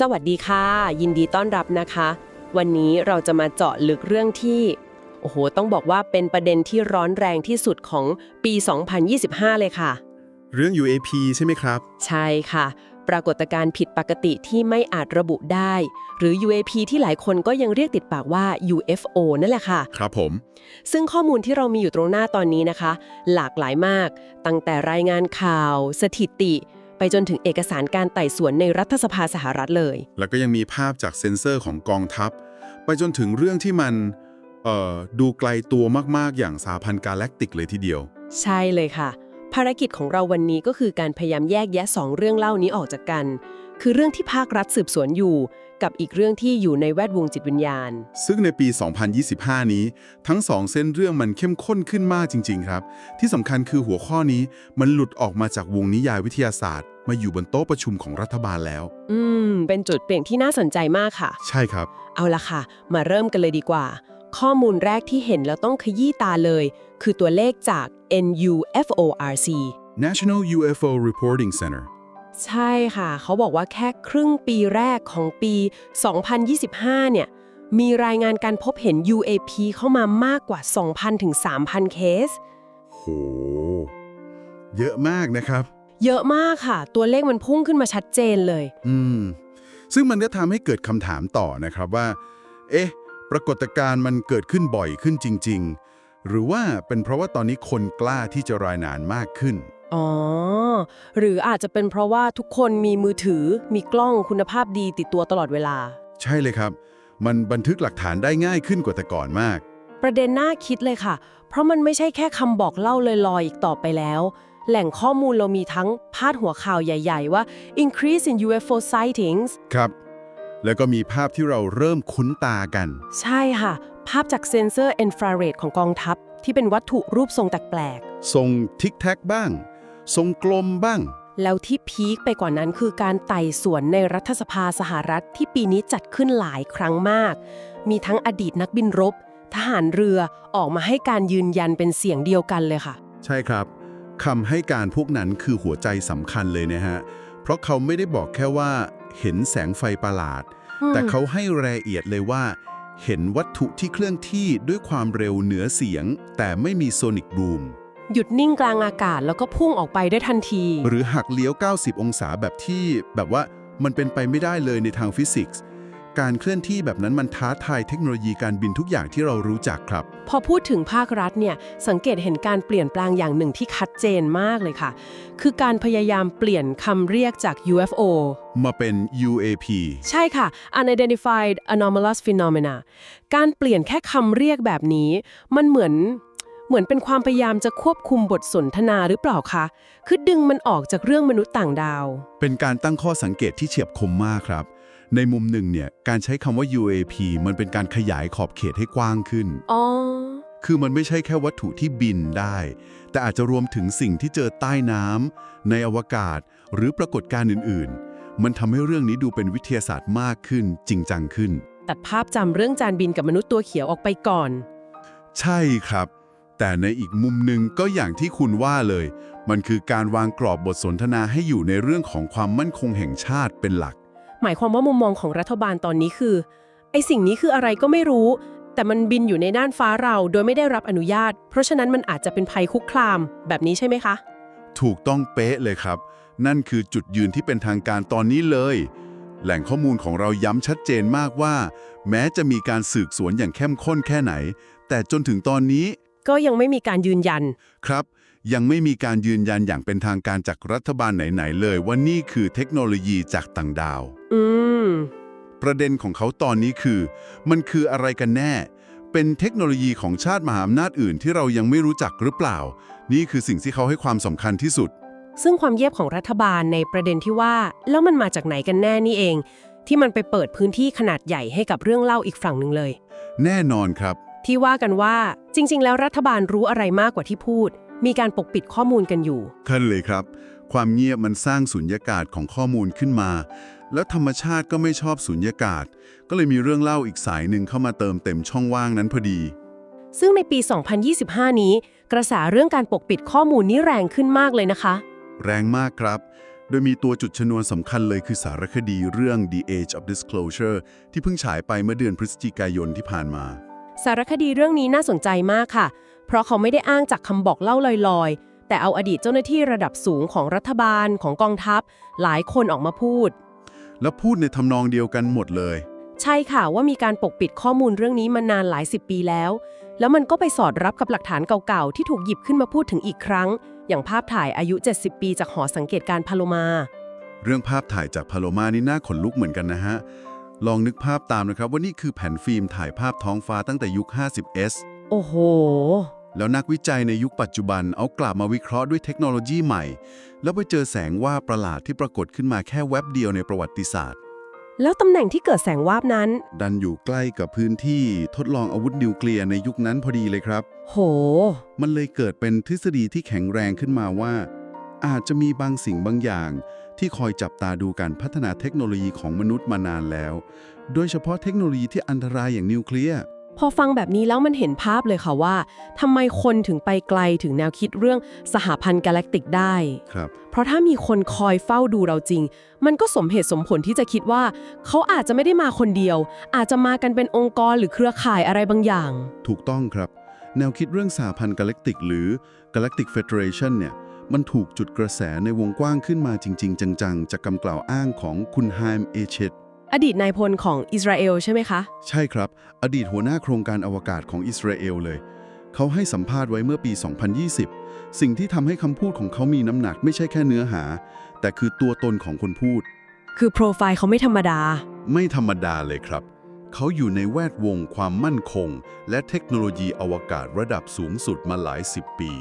สวัสดีค่ะ ยินดีต้อนรับนะคะ วันนี้เราจะมาเจาะลึกเรื่องที่โอ้โหต้องบอกว่าเป็นประเด็นที่ร้อนแรงที่สุดของปี 2025 เลยค่ะ เรื่อง UAP ใช่ไหมครับ ใช่ค่ะ ปรากฏการณ์ผิดปกติที่ไม่อาจระบุได้ หรือ UAP ที่หลายคนก็ยังเรียกติดปากว่า UFO นั่นแหละค่ะ ครับผม ซึ่งข้อมูลที่เรามีอยู่ตรงหน้าตอนนี้นะคะ หลากหลายมาก ตั้งแต่รายงานข่าว สถิติ ไปจนถึงเอกสารการไต่สวนในรัฐสภาสหรัฐเลย แล้วก็ยังมีภาพจากเซ็นเซอร์ของกองทัพ ไปจนถึงเรื่องที่มันเอ่อดูไกลตัวมาก ๆ อย่างสาพันธ์กาแล็กติกเลยทีเดียว ใช่เลยค่ะ ภารกิจของเราวันนี้ก็คือการพยายามแยกแยะสองเรื่องเล่านี้ออกจากกัน คือเรื่องที่ภาครัฐสืบสวนอยู่ กับอีกเรื่องที่อยู่ในแวดวงจิตวิญญาณ ซึ่งในปี 2025 นี้ ทั้งสองเส้นเรื่องมันเข้มข้นขึ้นมากจริง ๆ ครับ ที่สำคัญคือหัวข้อนี้มันหลุดออกมาจากวงนิยายวิทยาศาสตร์ มาอยู่บนโต๊ะประชุมของรัฐบาลแล้ว อืม เป็นจุดเปลี่ยนที่น่าสนใจมากค่ะ ใช่ครับ เอาละค่ะ มาเริ่มกันเลยดีกว่า ข้อมูลแรกที่เห็นแล้วต้องขยี้ตาเลย คือตัวเลขจาก NUFORC National UFO Reporting Center ใช่ค่ะ เขาบอกว่าแค่ครึ่งปีแรกของปี 2025 เนี่ย มีรายงานการพบเห็น UAP เข้ามามากกว่า 2,000 ถึง 3,000 เคส โห เยอะมากนะครับ เยอะมากค่ะ ตัวเลขมันพุ่งขึ้นมาชัดเจนเลย อืม ซึ่งมันก็ทำให้เกิดคำถามต่อนะครับว่า เอ๊ะ ปรากฏการณ์มันเกิดขึ้นบ่อยขึ้นจริง ๆ หรือว่าเป็นเพราะว่าตอนนี้คนกล้าที่จะรายงานมากขึ้น อ๋อ หรืออาจจะเป็นเพราะว่าทุกคนมีมือถือ มีกล้องคุณภาพดีติดตัวตลอดเวลา ใช่เลยครับ มันบันทึกหลักฐานได้ง่ายขึ้นกว่าแต่ก่อนมาก ประเด็นน่าคิดเลยค่ะ เพราะมันไม่ใช่แค่คำบอกเล่าลอยๆอีกต่อไปแล้ว แหล่งข้อมูลเรามีทั้งพาดหัวข่าวใหญ่ ๆ ว่า increase in UFO sightings ครับ แล้วก็มีภาพที่เราเริ่มคุ้นตากัน ใช่ค่ะ ภาพจากเซ็นเซอร์อินฟราเรดของกองทัพ ที่เป็นวัตถุรูปทรงแปลกทรงทิกแท็กบ้าง ทรงกลมบ้างๆแล้วที่พีคไปกว่านั้นคือการไต่สวนในรัฐสภาสหรัฐที่ปีนี้จัดขึ้นหลายครั้งมาก มีทั้งอดีตนักบินรบ ทหารเรือออกมาให้การยืนยันเป็นเสียงเดียวกันเลยค่ะ ใช่ครับคำให้การพวกนั้นคือหัวใจสำคัญเลยนะฮะ เพราะเขาไม่ได้บอกแค่ว่า เห็นแสงไฟประหลาดอืมแต่เขาให้รายละเอียดเลยว่า เห็นวัตถุที่เคลื่อนที่ด้วยความเร็วเหนือเสียง แต่ไม่มีโซนิกบูม หยุดนิ่งกลางอากาศแล้วก็พุ่งออกไปได้ทันที หรือหักเลี้ยว 90 องศาแบบที่ แบบว่ามันเป็นไปไม่ได้เลยในทางฟิสิกส์ การเคลื่อนที่แบบนั้นมันท้าทายเทคโนโลยีการบินทุกอย่างที่เรารู้จักครับ พอพูดถึงภาครัฐเนี่ย สังเกตเห็นการเปลี่ยนแปลงอย่างหนึ่งที่ชัดเจนมากเลยค่ะ คือการพยายามเปลี่ยนคำเรียกจาก UFO มาเป็น UAP ใช่ค่ะ unidentified anomalous phenomena การเปลี่ยนแค่คำเรียกแบบนี้ มันเหมือน เหมือนเป็นความพยายามจะควบคุมบทสนทนาหรือเปล่าคะ คือดึงมันออกจากเรื่องมนุษย์ต่างดาว เป็นการตั้งข้อสังเกตที่เฉียบคมมากครับ ในมุมหนึ่งเนี่ย การใช้คำว่า UAP มันเป็นการขยายขอบเขตให้กว้างขึ้น อ๋อ คือมันไม่ใช่แค่วัตถุที่บินได้ แต่อาจจะรวมถึงสิ่งที่เจอใต้น้ำในอวกาศ หรือปรากฏการณ์อื่น ๆ มันทำให้เรื่องนี้ดูเป็นวิทยาศาสตร์มากขึ้น จริงจังขึ้น ตัดภาพจำเรื่องจานบินกับมนุษย์ตัวเขียวออกไปก่อน ใช่ครับ แต่ในอีกมุมหนึ่งก็อย่างที่คุณว่าเลย มันคือการวางกรอบบทสนทนาให้อยู่ในเรื่องของความมั่นคงแห่งชาติเป็นหลัก หมายความว่ามุมมองของรัฐบาลตอนนี้คือไอสิ่งนี้คืออะไรก็ไม่รู้ แต่มันบินอยู่ในน่านฟ้าเราโดยไม่ได้รับอนุญาต เพราะฉะนั้นมันอาจจะเป็นภัยคุกคามแบบนี้ใช่ไหมคะ ถูกต้องเป๊ะเลยครับ นั่นคือจุดยืนที่เป็นทางการตอนนี้เลย แหล่งข้อมูลของเราย้ำชัดเจนมากว่า แม้จะมีการสืบสวนอย่างเข้มข้นแค่ไหน แต่จนถึงตอนนี้ ก็ยังไม่มีการยืนยัน ครับ ยังไม่มีการยืนยันอย่างเป็นทางการจากรัฐบาลไหน ๆ เลยว่านี่คือเทคโนโลยีจากต่างดาว อืม ประเด็นของเขาตอนนี้คือ มันคืออะไรกันแน่ เป็นเทคโนโลยีของชาติมหาอำนาจอื่นที่เรายังไม่รู้จักหรือเปล่า นี่คือสิ่งที่เขาให้ความสำคัญที่สุด ซึ่งความเยียบของรัฐบาลในประเด็นที่ว่า แล้วมันมาจากไหนกันแน่นี่เอง ที่มันไปเปิดพื้นที่ขนาดใหญ่ให้กับเรื่องเล่าอีกฝั่งหนึ่งเลย แน่นอนครับ ที่ว่ากันว่าจริง ๆ แล้วรัฐบาลรู้อะไรมากกว่าที่พูด มีการปกปิดข้อมูลกันอยู่ท่านเลยครับ ความเงียบมันสร้างสุญญากาศของข้อมูลขึ้นมา แล้วธรรมชาติก็ไม่ชอบสุญญากาศ ก็เลยมีเรื่องเล่าอีกสายหนึ่งเข้ามาเติมเต็มช่องว่างนั้นพอดี ซึ่งในปี 2025 นี้ กระแสเรื่องการปกปิดข้อมูลนี้แรงขึ้นมากเลยนะคะ แรงมากครับ โดยมีตัวจุดชนวนสำคัญเลยคือสารคดีเรื่อง The Age of Disclosure ที่เพิ่งฉายไปเมื่อเดือนพฤศจิกายนที่ผ่านมา สารคดีเรื่องนี้น่าสนใจมากค่ะ เพราะเขาไม่ได้อ้างจากคำบอกเล่าลอยๆ แต่เอาอดีตเจ้าหน้าที่ระดับสูงของรัฐบาลของกองทัพ หลายคนออกมาพูด แล้วพูดในทำนองเดียวกันหมดเลย ใช่ค่ะว่ามีการปกปิดข้อมูลเรื่องนี้มานานหลายสิบปีแล้ว แล้วมันก็ไปสอดรับกับหลักฐานเก่าๆ ที่ถูกหยิบขึ้นมาพูดถึงอีกครั้ง อย่างภาพถ่ายอายุ 70 ปีจากหอสังเกตการณ์พาโลมา เรื่องภาพถ่ายจากพาโลมานี่น่าขนลุกเหมือนกันนะฮะ ลองนึกภาพตามนะครับว่านี่คือแผ่นฟิล์มถ่ายภาพท้องฟ้าตั้งแต่ยุค 50S โอ้โห แล้วนักวิจัยในยุคปัจจุบันเอากลับมาวิเคราะห์ด้วยเทคโนโลยีใหม่ แล้วไปเจอแสงว่าบประหลาดที่ปรากฏขึ้นมาแค่แวบเดียวในประวัติศาสตร์ แล้วตำแหน่งที่เกิดแสงวาบนั้น ดันอยู่ใกล้กับพื้นที่ทดลองอาวุธนิวเคลียร์ในยุคนั้นพอดีเลยครับ โห มันเลยเกิดเป็นทฤษฎีที่แข็งแรงขึ้นมาว่า อาจจะมีบางสิ่งบางอย่าง ที่คอยจับตาดูการพัฒนาเทคโนโลยีของมนุษย์มานานแล้ว โดยเฉพาะเทคโนโลยีที่อันตรายอย่างนิวเคลียร์พอฟังแบบนี้แล้วมันเห็นภาพเลยค่ะว่าทำไมคนถึงไปไกลถึงแนวคิดเรื่องสหพันธ์กาแล็กติกได้ครับเพราะถ้ามีคนคอยเฝ้าดูเราจริง มันก็สมเหตุสมผลที่จะคิดว่า เขาอาจจะไม่ได้มาคนเดียว อาจจะมากันเป็นองค์กรหรือเครือข่ายอะไรบางอย่าง ถูกต้องครับ แนวคิดเรื่องสหพันธ์กาแล็กติก หรือ Galactic Federation เนี่ย มันถูกจุดกระแสในวงกว้างขึ้นมาจริง ๆ จังๆ จากคำกล่าวอ้างของคุณไฮม์เอเชตอดีตนายพลของอิสราเอลใช่ไหมคะ ใช่ครับ อดีตหัวหน้าโครงการอวกาศของอิสราเอลเลย เขาให้สัมภาษณ์ไว้เมื่อปี 2020 สิ่งที่ทำให้คำพูดของเขามีน้ำหนักไม่ใช่แค่เนื้อหา แต่คือตัวตนของคนพูด คือโปรไฟล์เขาไม่ธรรมดา ไม่ธรรมดาเลยครับ เขาอยู่ในแวดวงความมั่นคง และเทคโนโลยีอวกาศระดับสูงสุดมาหลายสิบปี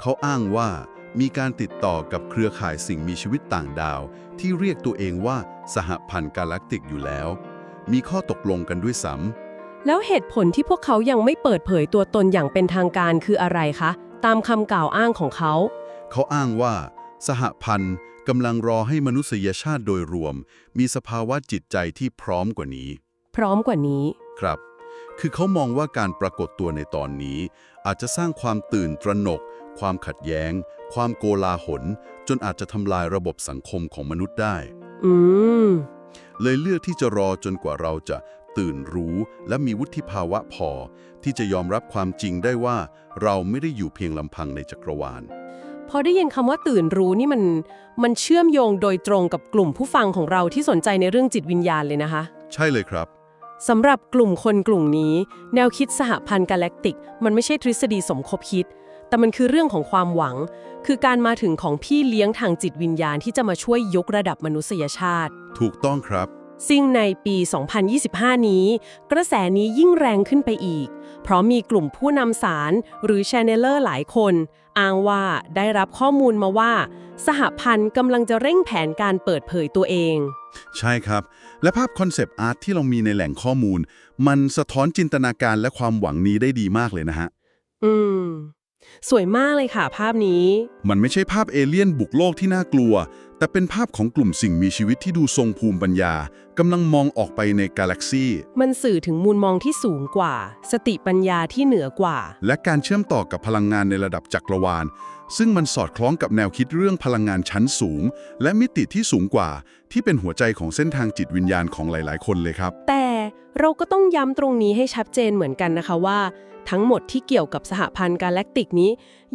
เขาอ้างว่า มีการติดต่อกับเครือข่ายสิ่งมีชีวิตต่างดาว ที่เรียกตัวเองว่าสหพันธ์กาแล็กติกอยู่แล้ว มีข้อตกลงกันด้วยซ้ำแล้วเหตุผลที่พวกเขายังไม่เปิดเผยตัวตนอย่างเป็นทางการคืออะไรคะ ตามคำกล่าวอ้างของเขา เขาอ้างว่า สหพันธ์กำลังรอให้มนุษยชาติโดยรวม มีสภาวะจิตใจที่พร้อมกว่านี้ พร้อมกว่านี้ครับ คือเขามองว่าการปรากฏตัวในตอนนี้ อาจจะสร้างความตื่นตระหนก ความขัดแย้ง ความโกลาหล จนอาจจะทำลายระบบสังคมของมนุษย์ได้ อืม เลยเลือกที่จะรอจนกว่าเราจะตื่นรู้และมีวุฒิภาวะพอ ที่จะยอมรับความจริงได้ว่า เราไม่ได้อยู่เพียงลำพังในจักรวาล พอได้ยินคำว่าตื่นรู้นี่มันมันเชื่อมโยงโดยตรงกับกลุ่มผู้ฟังของเราที่สนใจในเรื่องจิตวิญญาณเลยนะคะ ใช่เลยครับสำหรับกลุ่มคนกลุ่มนี้ แนวคิดสหพันธ์กาแล็กติก มันไม่ใช่ทฤษฎีสมคบคิด แต่มันคือเรื่องของความหวัง คือการมาถึงของพี่เลี้ยงทางจิตวิญญาณที่จะมาช่วยยกระดับมนุษยชาติ ถูกต้องครับ ซึ่งในปี 2025 นี้ กระแสนี้ยิ่งแรงขึ้นไปอีก เพราะมีกลุ่มผู้นำสารหรือช n นลเลอร์หลายคน อ้างว่าได้รับข้อมูลมาว่า สหพันธ์กำลังจะเร่งแผนการเปิดเผยตัวเอง ใช่ครับ และภาพคอนเซปต์อาร์ตที่เรามีในแหล่งข้อมูล มันสะท้อนจินตนาการและความหวังนี้ได้ดีมากเลยนะฮะ อืม สวยมากเลยค่ะ ภาพนี้ มันไม่ใช่ภาพเอเลี่ยนบุกโลกที่น่ากลัว แต่เป็นภาพของกลุ่มสิ่งมีชีวิตที่ดูทรงภูมิปัญญากำลังมองออกไปในกาแล็กซีมันสื่อถึงมุมมองที่สูงกว่า สติปัญญาที่เหนือกว่า และการเชื่อมต่อกับพลังงานในระดับจักรวาล ซึ่งมันสอดคล้องกับแนวคิดเรื่องพลังงานชั้นสูง และมิติที่สูงกว่า ที่เป็นหัวใจของเส้นทางจิตวิญญาณของหลาย ๆ คนเลยครับ แต่ เราก็ต้องย้ำตรงนี้ให้ชัดเจนเหมือนกันนะคะว่า ทั้งหมดที่เกี่ยวกับสหพันธ์กาแล็กติกนี้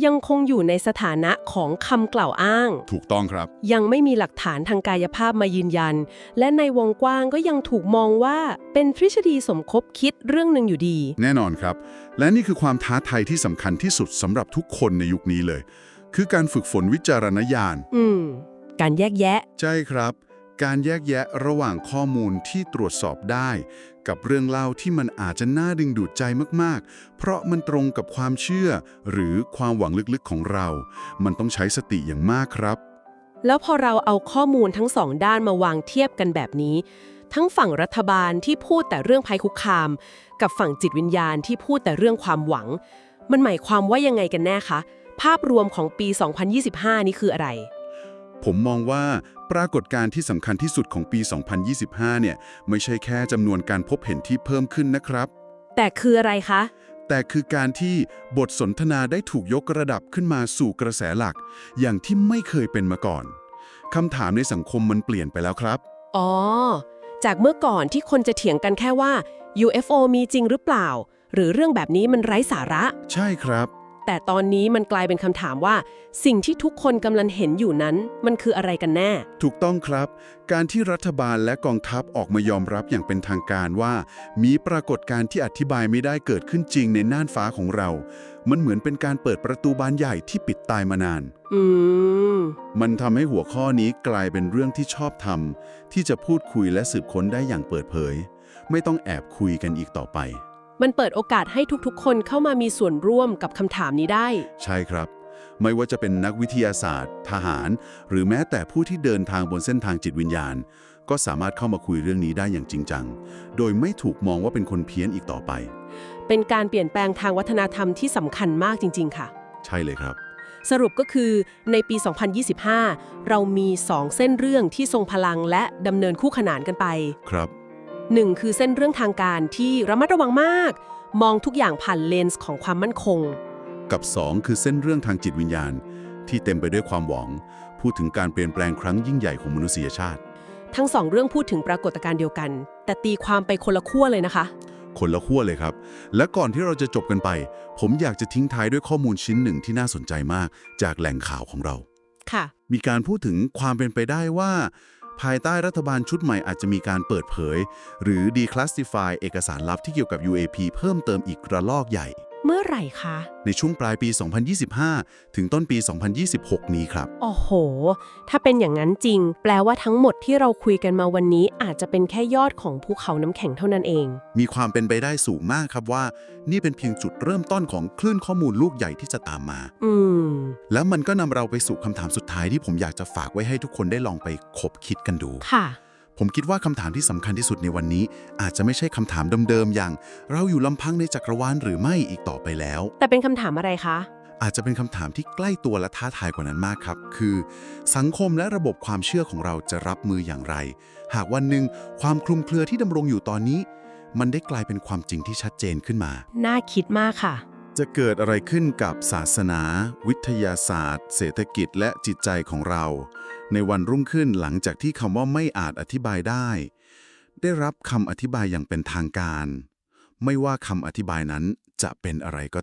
ยังคงอยู่ในสถานะของคำกล่าวอ้าง ถูกต้องครับ ยังไม่มีหลักฐานทางกายภาพมายืนยัน และในวงกว้างก็ยังถูกมองว่าเป็นทฤษฎีสมคบคิดเรื่องหนึ่งอยู่ดี แน่นอนครับ และนี่คือความท้าทายที่สำคัญที่สุดสำหรับทุกคนในยุคนี้เลย คือการฝึกฝนวิจารณญาณอืมการแยกแยะ ใช่ครับ การแยกแยะระหว่างข้อมูลที่ตรวจสอบได้ กับเรื่องเล่าที่มันอาจจะน่าดึงดูดใจมากๆ เพราะมันตรงกับความเชื่อ หรือความหวังลึกๆของเรา มันต้องใช้สติอย่างมากครับ แล้วพอเราเอาข้อมูลทั้งสองด้านมาวางเทียบกันแบบนี้ ทั้งฝั่งรัฐบาลที่พูดแต่เรื่องภัยคุกคาม กับฝั่งจิตวิญญาณที่พูดแต่เรื่องความหวัง มันหมายความว่ายังไงกันแน่คะภาพรวมของปี 2025 นี่คืออะไร ผมมองว่าปรากฏการณ์ที่สำคัญที่สุดของปี 2025 เนี่ย ไม่ใช่แค่จำนวนการพบเห็นที่เพิ่มขึ้นนะครับ แต่คืออะไรคะ แต่คือการที่บทสนทนาได้ถูกยกระดับขึ้นมาสู่กระแสหลัก อย่างที่ไม่เคยเป็นมาก่อนคำถามในสังคมมันเปลี่ยนไปแล้วครับ อ๋อ จากเมื่อก่อนที่คนจะเถียงกันแค่ว่า UFO มีจริงหรือเปล่า หรือเรื่องแบบนี้มันไร้สาระ ใช่ครับ แต่ตอนนี้มันกลายเป็นคำถามว่า สิ่งที่ทุกคนกำลังเห็นอยู่นั้นมันคืออะไรกันแน่ ถูกต้องครับ การที่รัฐบาลและกองทัพออกมายอมรับอย่างเป็นทางการว่า มีปรากฏการณ์ที่อธิบายไม่ได้เกิดขึ้นจริงในน่านฟ้าของเรา มันเหมือนเป็นการเปิดประตูบานใหญ่ที่ปิดตายมานาน อืม มันทำให้หัวข้อนี้กลายเป็นเรื่องที่ชอบทำที่จะพูดคุยและสืบค้นได้อย่างเปิดเผย ไม่ต้องแอบคุยกันอีกต่อไป มันเปิดโอกาสให้ทุกๆ คนเข้ามามีส่วนร่วมกับคำถามนี้ได้ ใช่ครับ ไม่ว่าจะเป็นนักวิทยาศาสตร์ ทหาร หรือแม้แต่ผู้ที่เดินทางบนเส้นทางจิตวิญญาณ ก็สามารถเข้ามาคุยเรื่องนี้ได้อย่างจริงจัง โดยไม่ถูกมองว่าเป็นคนเพี้ยนอีกต่อไป เป็นการเปลี่ยนแปลงทางวัฒนธรรมที่สำคัญมากจริง ๆ ค่ะ ใช่เลยครับ สรุปก็คือในปี 2025 เรามี 2 เส้นเรื่องที่ทรงพลังและดำเนินคู่ขนานกันไป ครับ 1คือเส้นเรื่องทางการที่ระมัดระวังมาก มองทุกอย่างผ่านเลนส์ของความมั่นคง กับ 2 คือเส้นเรื่องทางจิตวิญญาณ ที่เต็มไปด้วยความหวัง พูดถึงการเปลี่ยนแปลงครั้งยิ่งใหญ่ของมนุษยชาติ ทั้งสองเรื่องพูดถึงปรากฏการณ์เดียวกัน แต่ตีความไปคนละขั้วเลยนะคะ คนละขั้วเลยครับ และก่อนที่เราจะจบกันไป ผมอยากจะทิ้งท้ายด้วยข้อมูลชิ้นหนึ่งที่น่าสนใจมาก จากแหล่งข่าวของเราค่ะ มีการพูดถึงความเป็นไปได้ว่า ภายใต้รัฐบาลชุดใหม่อาจจะมีการเปิดเผย หรือ declassify เอกสารลับที่เกี่ยวกับ UAP เพิ่มเติมอีกระลอกใหญ่ เมื่อไหร่คะ ในช่วงปลายปี 2025 ถึงต้นปี 2026 นี้ครับ โอ้โห ถ้าเป็นอย่างนั้นจริง แปลว่าทั้งหมดที่เราคุยกันมาวันนี้อาจจะเป็นแค่ยอดของภูเขาน้ำแข็งเท่านั้นเอง มีความเป็นไปได้สูงมากครับว่า นี่เป็นเพียงจุดเริ่มต้นของคลื่นข้อมูลลูกใหญ่ที่จะตามมา อืม แล้วมันก็นำเราไปสู่คำถามสุดท้ายที่ผมอยากจะฝากไว้ให้ทุกคนได้ลองไปคบคิดกันดู ค่ะ ผมคิดว่าคำถามที่สำคัญที่สุดในวันนี้ อาจจะไม่ใช่คำถามเดิมๆอย่าง เราอยู่ลำพังในจักรวาลหรือไม่อีกต่อไปแล้ว แต่เป็นคำถามอะไรคะ อาจจะเป็นคำถามที่ใกล้ตัวและท้าทายกว่านั้นมากครับ คือ สังคมและระบบความเชื่อของเราจะรับมืออย่างไร หากวันหนึ่งความคลุมเครือที่ดำรงอยู่ตอนนี้ มันได้กลายเป็นความจริงที่ชัดเจนขึ้นมา น่าคิดมากค่ะ จะเกิดอะไรขึ้นกับศาสนา วิทยาศาสตร์ เศรษฐกิจ และจิตใจของเรา ในวันรุ่งขึ้นหลังจากที่คำว่าไม่อาจอธิบายได้ ได้รับคำอธิบายอย่างเป็นทางการ ไม่ว่าคำอธิบายนั้นจะเป็นอะไรก็